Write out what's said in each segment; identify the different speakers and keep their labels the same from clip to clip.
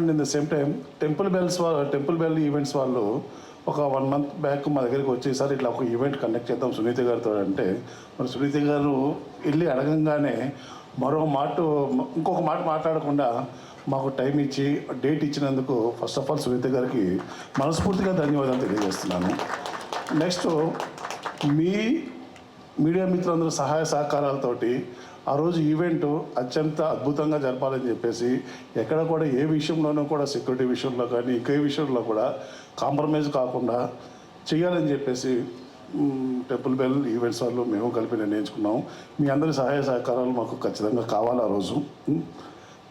Speaker 1: And in the same time temple bells వాళ్ళు temple bell events వాళ్ళు ఒక one month back మా దగ్గరికి వచ్చేసారి ఇట్లా ఒక ఈవెంట్ కండక్ట్ చేద్దాం సునీత గారితో అంటే మరి సునీత గారు వెళ్ళి అడగంగానే మరో మాట ఇంకొక మాట మాట్లాడకుండా మాకు టైం ఇచ్చి డేట్ ఇచ్చినందుకు ఫస్ట్ ఆఫ్ ఆల్ సునీత గారికి మనస్ఫూర్తిగా ధన్యవాదాలు తెలియజేస్తున్నాను. నెక్స్ట్ మీ మీడియా మిత్రులందరూ సహాయ సహకారాలతోటి ఆ రోజు ఈవెంట్ అత్యంత అద్భుతంగా జరపాలని చెప్పేసి ఎక్కడ కూడా ఏ విషయంలోనూ కూడా సెక్యూరిటీ విషయంలో కానీ ఇంకే విషయంలో కూడా కాంప్రమైజ్ కాకుండా చేయాలని చెప్పేసి టెంపుల్ బెల్ ఈవెంట్స్ వాళ్ళు మేము కలిపి నిర్ణయించుకున్నాం. మీ అందరి సహాయ సహకారాలు మాకు ఖచ్చితంగా కావాలి ఆ రోజు.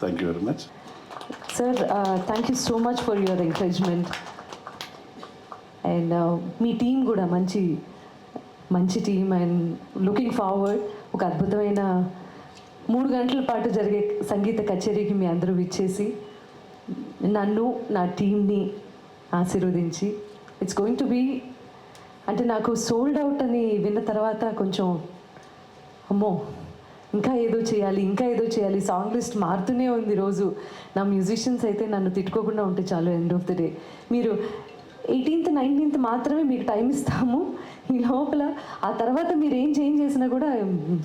Speaker 1: Thank you very much
Speaker 2: sir thank you so much for your encouragement and me team కూడా మంచి మంచి టీం అండ్ లుకింగ్ ఫార్వర్డ్ ఒక అద్భుతమైన మూడు గంటల పాటు జరిగే సంగీత కచేరీకి మీ అందరూ ఇచ్చేసి నన్ను నా టీంని ఆశీర్వదించి. ఇట్స్ గోయింగ్ టు బీ అంటే నాకు సోల్డ్ అవుట్ అని విన్న తర్వాత కొంచెం అమ్మో ఇంకా ఏదో చేయాలి ఇంకా ఏదో చేయాలి. సాంగ్ లిస్ట్ మారుతూనే ఉంది రోజు. నా మ్యూజిషియన్స్ అయితే నన్ను తిట్టుకోకుండా ఉంటే చాలు ఎండ్ ఆఫ్ ద డే మీరు ఎయిటీన్త్ నైన్టీన్త్ మాత్రమే మీకు టైం ఇస్తాము. లోపల ఆ తర్వాత మీరు ఏం చేంజ్ చేసినా కూడా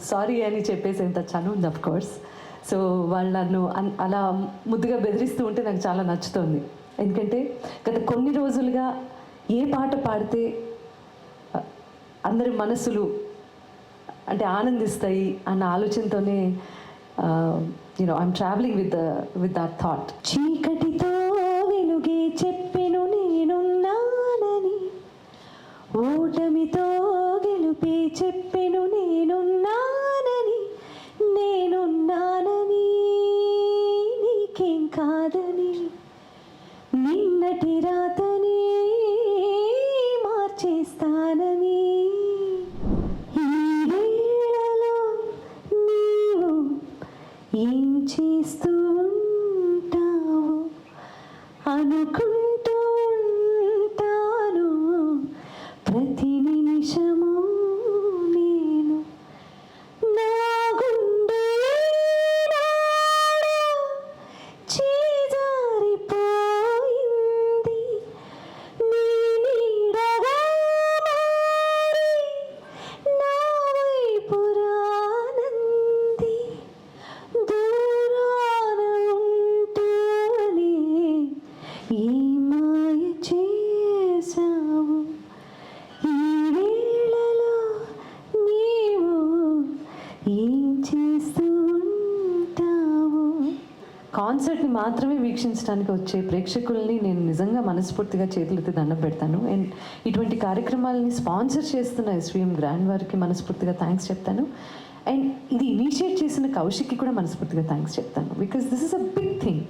Speaker 2: సారీ అని చెప్పేసేంత చను ఉంది అఫ్ కోర్స్ సో వాళ్ళు నన్ను అన్- అలా ముద్దుగా బెదిరిస్తూ ఉంటే నాకు చాలా నచ్చుతుంది. ఎందుకంటే గత కొన్ని రోజులుగా ఏ పాట పాడితే అందరి మనసులు అంటే ఆనందిస్తాయి అన్న ఆలోచనతోనే you know I'm travelling with with that thought చీకటితో వెలుగే చెప్పి నేనున్నానని ఓటమితో గెలుపి చెప్పెను నేనున్నానని నేనున్నానని నీకేం కాదని. నిన్నటి రాతని మార్చేస్తానని. ఈ వేళలో నీవు ఏం చేస్తూ ఉంటావు అనుకుంటూ ఏం చేస్తూ ఉంటావు? కాన్సర్ట్ని మాత్రమే వీక్షించడానికి వచ్చే ప్రేక్షకుల్ని నేను నిజంగా మనస్ఫూర్తిగా చేతులెత్తి దండం పెడతాను. అండ్ ఇటువంటి కార్యక్రమాలని స్పాన్సర్ చేస్తున్న ఎస్విఎం గ్రాండ్ వారికి మనస్ఫూర్తిగా థ్యాంక్స్ చెప్తాను. అండ్ ఇది ఇనిషియేట్ చేసిన కౌశిక్కి కూడా మనస్ఫూర్తిగా థ్యాంక్స్ చెప్తాను. Because this is a big thing.